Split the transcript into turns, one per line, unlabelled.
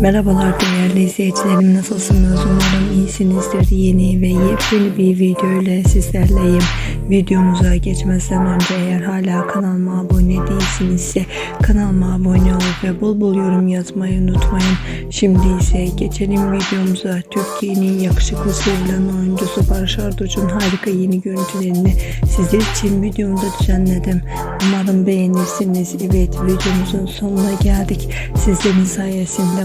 Merhabalar değerli izleyicilerim nasılsınız? Umarım iyisinizdir. Yeni ve yepyeni bir video ile sizlerleyim. Videomuza geçmezden önce eğer hala kanalıma abone değilsinizse kanalıma abone ol ve bol bol yorum yazmayı unutmayın. Şimdi ise geçelim videomuza. Türkiye'nin yakışıklı sevilen oyuncusu Barış Arduç'un harika yeni görüntülerini sizler için videomda düzenledim. Umarım beğenirsiniz. Evet videomuzun sonuna geldik. Sizlerin sayesinde